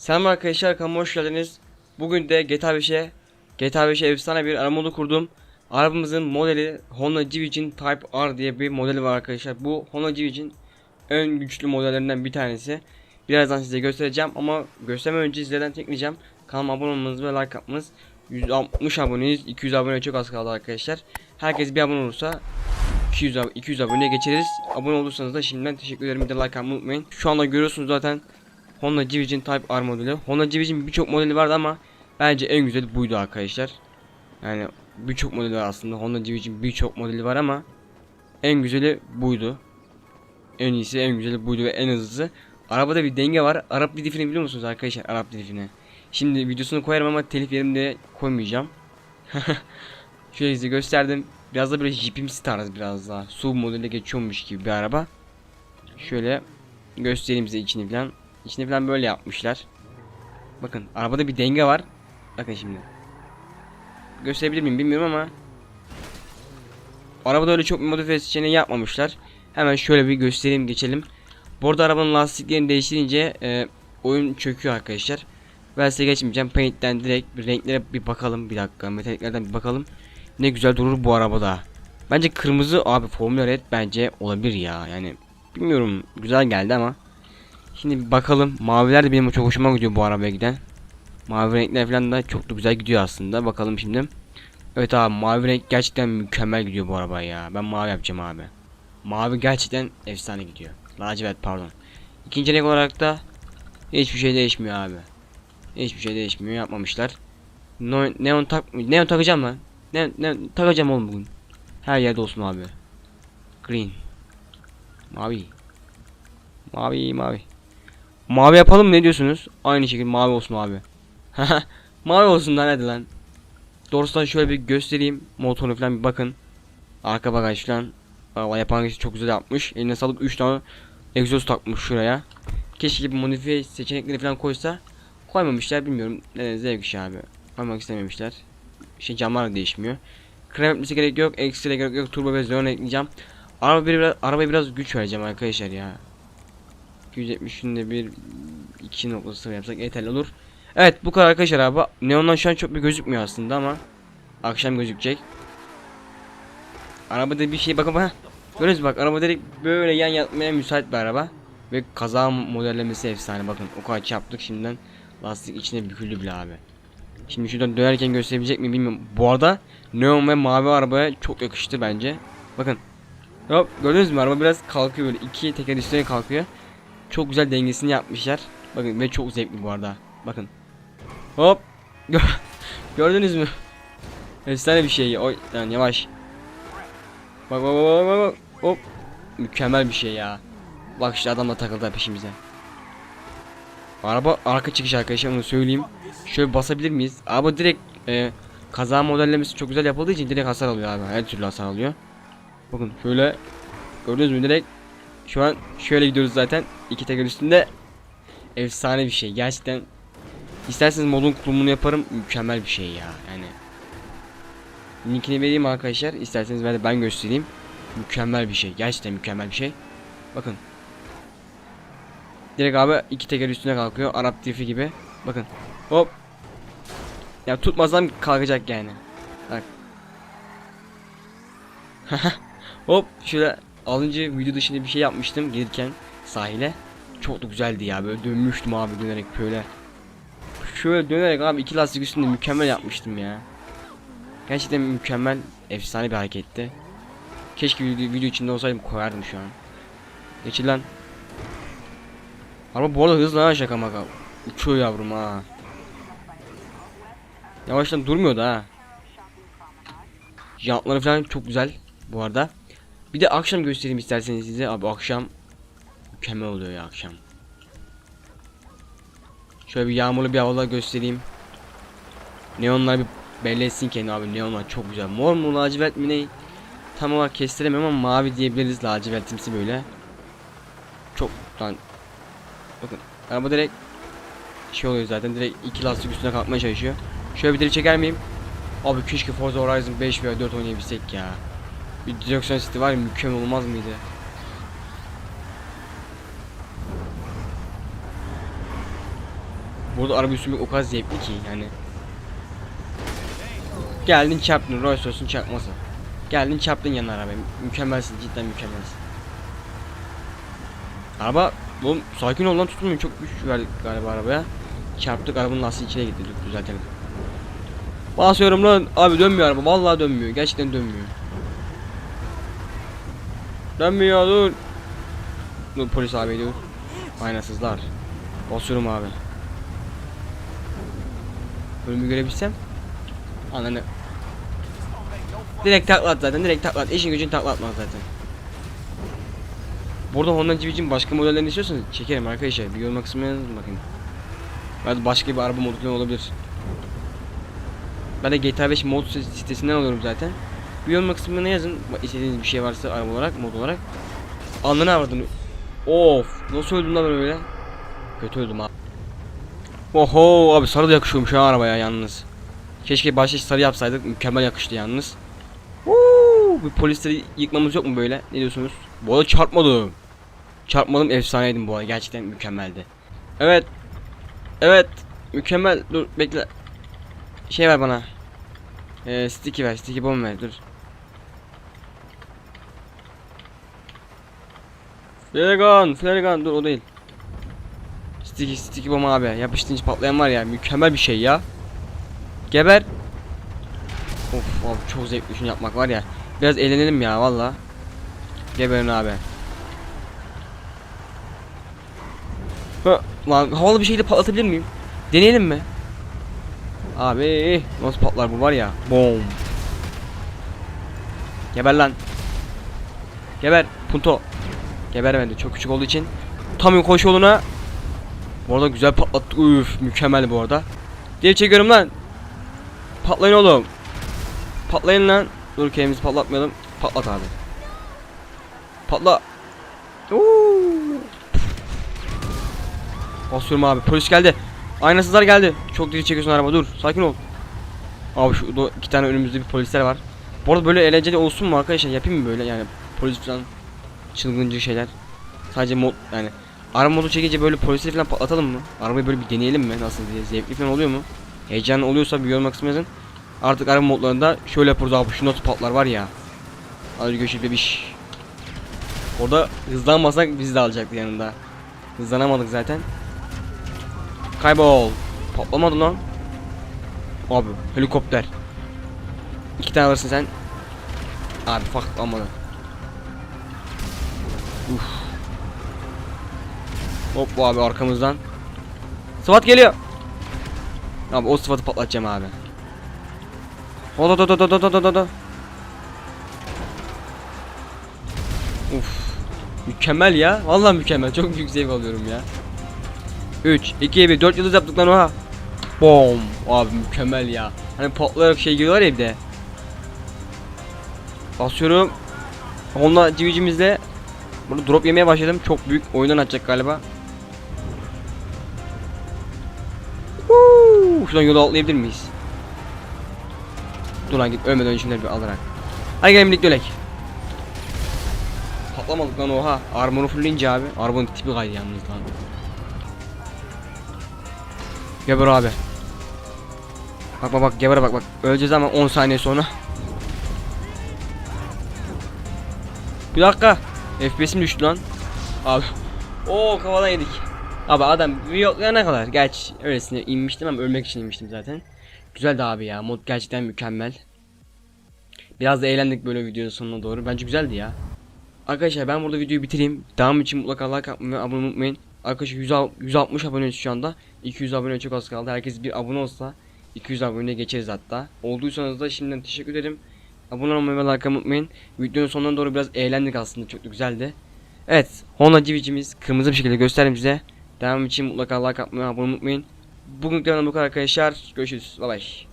Selam arkadaşlar kanalıma hoş geldiniz. Bugün de GTA 5'e GTA 5'e efsane bir araba modu kurdum. Arabamızın modeli Honda Civic'in Type R diye bir modeli var arkadaşlar. Bu Honda Civic'in en güçlü modellerinden bir tanesi. Birazdan size göstereceğim ama göstermeden önce sizlerden tekleyeceğim. Kanalıma abone olmanızı ve like atmanız. 160 aboneyiz. 200 abone çok az kaldı arkadaşlar. Herkes bir abone olursa 200 ab 200 abone geçeriz. Abone olursanız da şimdiden teşekkür ederim. Bir de like atmayı unutmayın. Şu anda görüyorsunuz zaten Honda Civic'in Type R modeli. Honda Civic'in birçok modeli vardı ama bence en güzeli buydu arkadaşlar. Yani birçok modeli var aslında. Honda Civic'in birçok modeli var ama en güzeli buydu. En iyisi, en güzeli buydu ve en hızlısı. Arabada bir denge var. Arap dilifini biliyor musunuz arkadaşlar? Arap dilifini. Şimdi videosunu koyarım ama telif yerimde koymayacağım. Şöyle size gösterdim. Biraz da böyle jipimsi tarz biraz daha. SUV modeline geçiyormuş gibi bir araba. Şöyle göstereyim size içini falan. İçini falan böyle yapmışlar. Bakın arabada bir denge var. Bakın şimdi. Gösterebilir miyim bilmiyorum ama Arabada öyle çok bir modifiye seçeneği yapmamışlar. Hemen şöyle bir göstereyim geçelim. Bu arada arabanın lastiklerini değiştirince e, oyun çöküyor arkadaşlar. Ben size geçmeyeceğim. Paint'ten direkt bir renklere bir bakalım. Bir dakika metaliklerden bir bakalım. Ne güzel durur bu arabada. Bence kırmızı abi Formula Red bence olabilir ya. Yani bilmiyorum güzel geldi ama. Şimdi bakalım. Maviler de benim çok hoşuma gidiyor bu arabaya giden. Mavi renkler falan da çok da güzel gidiyor aslında. Bakalım şimdi. Evet abi mavi renk gerçekten mükemmel gidiyor bu arabaya ya. Ben mavi yapacağım abi. Mavi gerçekten efsane gidiyor. Lacivert pardon. İkinci renk olarak da hiçbir şey değişmiyor abi. Hiçbir şey değişmiyor yapmamışlar. No, neon tak neon takacağım lan. Ne, ne takacağım oğlum bugün. Her yerde olsun abi. Green. Mavi. Mavi mavi. Mavi yapalım ne diyorsunuz? Aynı şekilde mavi olsun abi. mavi olsun lan hadi lan. Doğrusu şöyle bir göstereyim. Motorunu falan bir bakın. Arka bagaj falan. Valla yapan kişi çok güzel yapmış. Eline salıp 3 tane egzoz takmış şuraya. Keşke bir modifiye seçenekleri falan koysa. Koymamışlar bilmiyorum. Neden zevk işi abi. Koymak istememişler. Şey camlar da değişmiyor. Krem etmesi gerek yok. Ekstra gerek yok. Turbo ve Xenon ekleyeceğim. Araba biraz, arabaya biraz güç vereceğim arkadaşlar ya. 270'inde bir 2.0 yapsak yeterli olur. Evet bu kadar arkadaşlar araba. Neondan şu an çok bir gözükmüyor aslında ama akşam gözükecek. Arabada bir şey bakın ha. Görüyorsunuz bak araba direkt böyle yan yatmaya müsait bir araba. Ve kaza modellemesi efsane bakın o kadar çarptık şimdiden lastik içine büküldü bile abi. Şimdi şuradan dönerken gösterebilecek mi bilmiyorum. Bu arada neon ve mavi arabaya çok yakıştı bence. Bakın. Hop gördünüz mü araba biraz kalkıyor böyle iki teker üstüne kalkıyor. Çok güzel dengesini yapmışlar. Bakın ve çok zevkli bu arada. Bakın. Hop. Gö- Gördünüz mü? Efsane bir şey. Oy yani yavaş. Bak bak bak bak bak. Hop. Mükemmel bir şey ya. Bak işte adamla takıldı peşimize. Araba arka çıkış arkadaşlar onu söyleyeyim. Şöyle basabilir miyiz? Araba direkt e, kaza modellemesi çok güzel yapıldığı için direkt hasar alıyor abi. Her türlü hasar alıyor. Bakın şöyle gördünüz mü direkt şu an şöyle gidiyoruz zaten. iki teker üstünde efsane bir şey. Gerçekten isterseniz modun kurulumunu yaparım. Mükemmel bir şey ya. Yani linkini vereyim arkadaşlar. İsterseniz ben de ben göstereyim. Mükemmel bir şey. Gerçekten mükemmel bir şey. Bakın. Direkt abi iki teker üstüne kalkıyor. Arap drifi gibi. Bakın. Hop. Ya tutmazsam kalkacak yani. Bak. Hop şöyle alınca video dışında bir şey yapmıştım gelirken sahile. Çok da güzeldi ya böyle dönmüştüm abi dönerek böyle. Şöyle dönerek abi iki lastik üstünde mükemmel yapmıştım ya. Gerçekten mükemmel efsane bir hareketti. Keşke video, video içinde olsaydım koyardım şu an. Geçil lan. Araba bu arada hızlı ha şaka maka. Uçuyor yavrum ha. Yavaştan durmuyordu ha. Jantları falan çok güzel bu arada. Bir de akşam göstereyim isterseniz size. Abi akşam mükemmel oluyor ya akşam. Şöyle bir yağmurlu bir havada göstereyim. Neonlar bir belli etsin abi. Neonlar çok güzel. Mor mu lacivert mi ne? Tam olarak kestiremem ama mavi diyebiliriz lacivertimsi böyle. Çok lan. Bakın araba direkt şey oluyor zaten direkt iki lastik üstüne kalkmaya çalışıyor. Şöyle bir deri çeker miyim? Abi keşke Forza Horizon 5 veya 4 oynayabilsek ya. Bir direksiyon seti var ya mükemmel olmaz mıydı? Burada araba sürmek o kadar zevkli ki yani. Geldin çarptın Rolls Royce'un çarpması. Geldin çarptın yan arabaya. Mükemmelsin cidden mükemmelsin. Araba oğlum sakin ol tutmuyor çok güç verdik galiba arabaya. Çarptık arabanın lastiği içine gitti düzeltelim. Basıyorum lan abi dönmüyor araba vallahi dönmüyor gerçekten dönmüyor. Dönmüyor dur. Dur polis abi dur. Aynasızlar. Basıyorum abi. Bölümü görebilsem. Ananı. Direkt taklat zaten direkt taklat. İşin gücün taklatmaz zaten. Burada Honda Civic'in başka modellerini istiyorsanız çekerim arkadaşlar. Bir yoruma kısmına bakın. Belki başka bir araba falan olabilir. Ben de GTA 5 mod sitesinden alıyorum zaten. Bir yoruma kısmına yazın. İstediğiniz bir şey varsa araba olarak, mod olarak. Anlını avradını. Of, nasıl öldüm lan öyle? Kötü öldüm abi. Oho abi sarı da yakışıyormuş ha arabaya yalnız. Keşke başta sarı yapsaydık mükemmel yakıştı yalnız. Uuu, bir polisleri yıkmamız yok mu böyle? Ne diyorsunuz? Bu arada çarpmadım. Çarpmadım efsaneydim bu arada gerçekten mükemmeldi. Evet. Evet. Mükemmel. Dur bekle. Şey ver bana. Ee, sticky ver. Sticky bomb ver. Dur. Flare Flare dur o değil. Sticky sticky bomb abi. Yapıştırınca patlayan var ya mükemmel bir şey ya. Geber. Of abi çok zevkli şunu yapmak var ya. Biraz eğlenelim ya valla. Geberin abi. Ha, lan havalı bir şeyle patlatabilir miyim? Deneyelim mi? Abi nasıl patlar bu var ya. Bom. Geber lan. Geber punto. Geberemedi çok küçük olduğu için. Tam koş yoluna. Bu arada güzel patlattık. Üf mükemmel bu arada. Diye çekiyorum lan. Patlayın oğlum. Patlayın lan. Dur kendimizi patlatmayalım. Patlat abi. Patla. Uuu. Basıyorum abi. Polis geldi. Aynasızlar geldi. Çok diri çekiyorsun araba. Dur. Sakin ol. Abi şu iki tane önümüzde bir polisler var. Bu arada böyle eğlenceli olsun mu arkadaşlar? Yapayım mı böyle yani polis falan çılgıncı şeyler. Sadece mod yani araba modu çekince böyle polisleri falan patlatalım mı? Arabayı böyle bir deneyelim mi? Nasıl diye zevkli falan oluyor mu? Heyecan oluyorsa bir yorum kısmına yazın. Artık araba modlarında şöyle yapıyoruz abi şu not patlar var ya. Hadi görüşürüz bebiş. Orada hızlanmasak bizi de alacaktı yanında. Hızlanamadık zaten. Kaybol. Patlamadı lan. Abi helikopter. İki tane alırsın sen. Abi patlamadı. Uf. Hop abi arkamızdan. SWAT geliyor. Abi o sıfatı patlatacağım abi. Oda da da da da da da da. Uf. Mükemmel ya. Vallahi mükemmel. Çok büyük zevk alıyorum ya. 3 2 1 4 yıldız yaptık lan oha. Bom. Abi mükemmel ya. Hani patlayarak şey geliyorlar ya de. Basıyorum. Onunla civicimizle Burada drop yemeye başladım. Çok büyük oyundan atacak galiba. Woo! Şuradan yolu atlayabilir miyiz? Dur lan git ölmeden önce bir alarak. Hadi gelin birlikte ölek. Patlamadık lan oha. Armor'u fullleyince abi. Arabanın tipi kaydı yalnız lan. Geber abi. Bak bak bak gebere bak bak. Öleceğiz ama 10 saniye sonra. Bir dakika. FPS'im düştü lan. Abi. Oo kafadan yedik. Abi adam ne kadar. Gerçi öylesine inmiştim ama ölmek için inmiştim zaten. Güzeldi abi ya. Mod gerçekten mükemmel. Biraz da eğlendik böyle videonun sonuna doğru. Bence güzeldi ya. Arkadaşlar ben burada videoyu bitireyim. Devam için mutlaka like atmayı ve abone unutmayın. Arkadaşlar 100 160 abone şu anda. 200 abone çok az kaldı. Herkes bir abone olsa 200 abone geçeriz hatta. Olduysanız da şimdiden teşekkür ederim. Abone olmayı ve like atmayı unutmayın. Videonun sonuna doğru biraz eğlendik aslında. Çok da güzeldi. Evet. Honda Civic'imiz kırmızı bir şekilde göstereyim size. Devam için mutlaka like atmayı abone olmayı unutmayın. Bugün bu kadar arkadaşlar. Görüşürüz. Bye bye.